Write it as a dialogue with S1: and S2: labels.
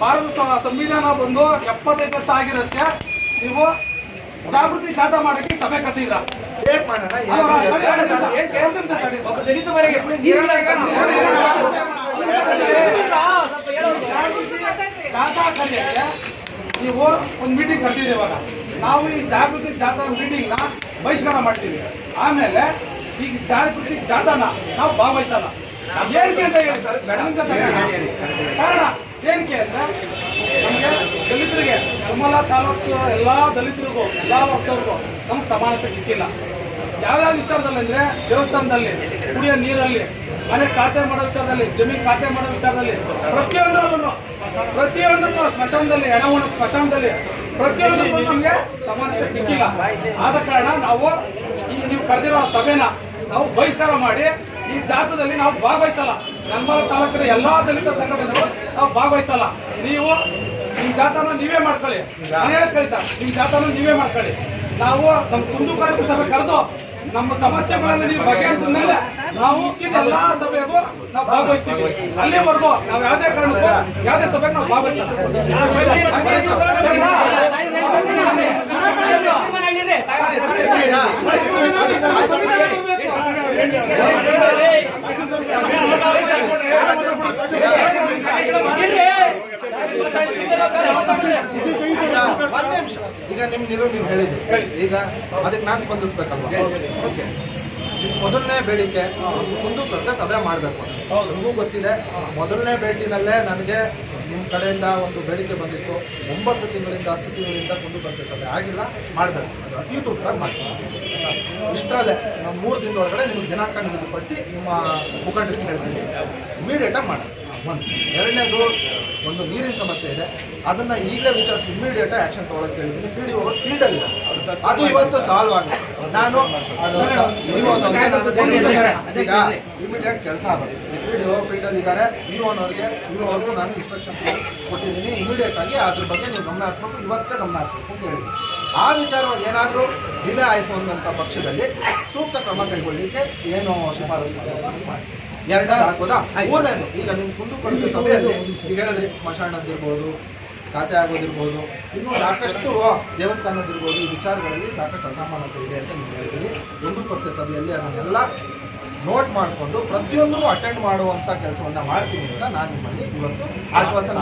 S1: ಭಾರತ ಸಂವಿಧಾನ ಬಂದು ಎಪ್ಪತ್ತೈದು ವರ್ಷ ಆಗಿರುತ್ತೆ. ನೀವು ಜಾಗೃತಿ ಜಾಥಾ ಮಾಡಕ್ಕೆ ಸಭೆ ಕಥೆ ಇಲ್ಲ. ಜಾಥಾ ಕರೆಯಕ್ಕೆ ನೀವು ಒಂದು ಮೀಟಿಂಗ್ ಕರೆದಿದ್ದೀವಾಗ ಇವಾಗ. ನಾವು ಈ ಜಾಗೃತಿ ಜಾಥಾ ಮೀಟಿಂಗ್ನ ಬಹಿಷ್ಕಾರ ಮಾಡ್ತೀವಿ. ಆಮೇಲೆ ಈ ಜಾಗೃತಿ ಜಾಥಾನ ನಾವು ಭಾಗವಹಿಸಲ್ಲ. ಏನಕ್ಕೆ ಅಂತ ಹೇಳ್ತಾರೆ ಬೆಳಗ್ಗೆ ಕಾರಣ ಏನಕ್ಕೆ ಅಂದ್ರೆ ನಮಗೆ ದಲಿತರಿಗೆ ನಿರ್ಮಲ ತಾಲೂಕು ಎಲ್ಲ ದಲಿತರಿಗೂ, ಎಲ್ಲ ವರ್ಗದವ್ರಿಗೂ ನಮ್ಗೆ ಸಮಾನತೆ ಸಿಕ್ಕಿಲ್ಲ. ಯಾವ್ಯಾವ ವಿಚಾರದಲ್ಲಿ ಅಂದ್ರೆ ದೇವಸ್ಥಾನದಲ್ಲಿ ಕುಡಿಯೋ ನೀರಲ್ಲಿ, ಮನೆ ಖಾತೆ ಮಾಡೋ ವಿಚಾರದಲ್ಲಿ, ಜಮೀನು ಖಾತೆ ಮಾಡೋ ವಿಚಾರದಲ್ಲಿ ಪ್ರತಿಯೊಂದರಲ್ಲೂ, ಪ್ರತಿಯೊಂದಕ್ಕೂ ಸ್ಮಶಾನದಲ್ಲಿ ಉಣ್ಣೋ ಸ್ಮಶಾನದಲ್ಲಿ ಪ್ರತಿಯೊಂದಕ್ಕೂ ನಮಗೆ ಸಮಾನತೆ ಸಿಕ್ಕಿಲ್ಲ. ಆದ ಕಾರಣ ನಾವು ಈ ನೀವು ಕರೆದಿರೋ ಸಭೆನ ನಾವು ಬಹಿಷ್ಕಾರ ಮಾಡಿ ಈ ಜಾಥದಲ್ಲಿ ನಾವು ಭಾಗವಹಿಸಲ್ಲ. ನಮ್ಮ ತಾಲೂಕಿನ ಎಲ್ಲಾ ದಲಿತ ಸಂಘಟನೆಗಳು ನಾವು ಭಾಗವಹಿಸಲ್ಲ. ನೀವು ನಿಮ್ ಜಾಥಾನ ನೀವೇ ಮಾಡ್ಕೊಳ್ಳಿ. ನಾನು ಹೇಳಕ್ ಕಳಿ ಸರ್ ನಿಮ್ ನೀವೇ ಮಾಡ್ಕೊಳ್ಳಿ. ನಾವು ನಮ್ಮ ಕುಂದುಕೊರತೆ ಸಭೆ ಕರೆದು ನಮ್ಮ ಸಮಸ್ಯೆಗಳನ್ನು ನೀವು ಬಗೆಹರಿಸಿದ ಮೇಲೆ ನಾವು ಎಲ್ಲಾ ಸಭೆಗೂ ನಾವು ಭಾಗವಹಿಸ್ತೀವಿ. ಅಲ್ಲಿವರೆಗೂ ನಾವು ಯಾವುದೇ ಕಾರಣಕ್ಕೂ ಯಾವುದೇ ಸಭೆಗೆ ನಾವು ಭಾಗವಹಿಸಲ್ಲ.
S2: ಈಗ ನಿಮ್ ನಿಲುವು ನೀವು ಹೇಳಿದ್ರಿ ಈಗ ಅದಕ್ಕೆ ನಾನು ಸ್ಪಂದಿಸ್ಬೇಕಲ್ವಾ ಓಕೆ. ಮೊದಲನೇ ಬೇಡಿಕೆ ಕುಂದುಕೊರತೆ ಸಭೆ ಮಾಡಬೇಕು. ನಿಮಗೂ ಗೊತ್ತಿದೆ ಮೊದಲನೇ ಭೇಟಿನಲ್ಲೇ ನನಗೆ ನಿಮ್ಮ ಕಡೆಯಿಂದ ಒಂದು ಬೇಡಿಕೆ ಬಂದಿತ್ತು. ಒಂಬತ್ತು ತಿಂಗಳಿಂದ ಹತ್ತು ತಿಂಗಳಿಂದ ಕುಂದುಕೊರತೆ ಸಭೆ ಆಗಿಲ್ಲ ಮಾಡಬೇಕು. ಅದು ಅತಿ ತುರ್ತಾಗಿ ಮಾಡ್ತೀನಿ ಇಷ್ಟರಲ್ಲೇ ನಾವು ಮೂರು ದಿನದೊಳಗಡೆ ನಿಮ್ಗೆ ದಿನಾಂಕ ನಿಗದಿಪಡಿಸಿ ನಿಮ್ಮ ಮುಖಂಡರಿಗೆ ಹೇಳ್ತೀನಿ ಇಮಿಡಿಯೇಟಾಗಿ ಮಾಡಿ ಒಂದು. ಎರಡನೇದು ಒಂದು ನೀರಿನ ಸಮಸ್ಯೆ ಇದೆ. ಅದನ್ನು ಈಗಲೇ ವಿಚಾರಿಸಿ ಇಮಿಡಿಯೇಟ್ ಆ್ಯಕ್ಷನ್ ತೊಗೊಳಕ್ಕೆ ಹೇಳಿದ್ದೀನಿ ಪಿ ಡಿ ಓ ಫೀಲ್ಡ್ ಅಲ್ಲಿ ಇದೆ. ಅದು ಇವತ್ತು ಸಾಲ್ವ್ ಆಗಿದೆ. ನಾನು ಈಗ ಇಮಿಡಿಯೇಟ್ ಕೆಲಸ ಆಗುತ್ತೆ ಫೀಲ್ಡಲ್ಲಿ ಇದ್ದಾರೆ ಇ ಅನ್ನೋರಿಗೆ ಅವ್ರಿಗೂ ನಾನು ಇನ್ಸ್ಟ್ರಕ್ಷನ್ ಕೊಟ್ಟಿದ್ದೀನಿ ಇಮಿಡಿಯೇಟ್ ಆಗಿ ಅದ್ರ ಬಗ್ಗೆ ನೀವು ಗಮನ ಹರಿಸ್ಬೇಕು ಇವತ್ತೇ ಗಮನ ಹರಿಸ್ಬೇಕು ಅಂತ ಹೇಳಿದ್ದೀನಿ ಆ ವಿಚಾರವಾಗಿ ಏನಾದರೂ ಡಿಲೇ ಆಯಿತು ಅನ್ನೋಂಥ ಪಕ್ಷದಲ್ಲಿ ಸೂಕ್ತ ಕ್ರಮ ಕೈಗೊಳ್ಳಿಕ್ಕೆ ಏನು ಶಿಫಾರಸು ಮಾಡೋದು ಮಾಡಿ ಎರಡನೇ ಹಾಕೋದಾ ಮೂರನೇದು ಈಗ ನೀವು ಕುಂದುಕೊರತೆ ಸಭೆಯಲ್ಲಿ ಈಗ ಹೇಳಿದ್ರಿ ಸ್ಮಶಾನದಿರ್ಬೋದು ಖಾತೆ ಆಗೋದಿರ್ಬೋದು ಇನ್ನೂ ಸಾಕಷ್ಟು ದೇವಸ್ಥಾನದಿರ್ಬೋದು ಈ ವಿಚಾರಗಳಲ್ಲಿ ಸಾಕಷ್ಟು ಅಸಮಾನತೆ ಇದೆ ಅಂತ ನೀವು ಒಂದು ಕುಂದುಕೊರತೆ ಸಭೆಯಲ್ಲಿ ಅದನ್ನೆಲ್ಲ ನೋಟ್ ಮಾಡಿಕೊಂಡು ಪ್ರತಿಯೊಂದನ್ನು ಅಟೆಂಡ್ ಮಾಡುವಂತ ಕೆಲಸವನ್ನ ಮಾಡ್ತೀನಿ ಅಂತ ನಾನು ನಿಮ್ಮಲ್ಲಿ ಇವತ್ತು ಆಶ್ವಾಸನೆ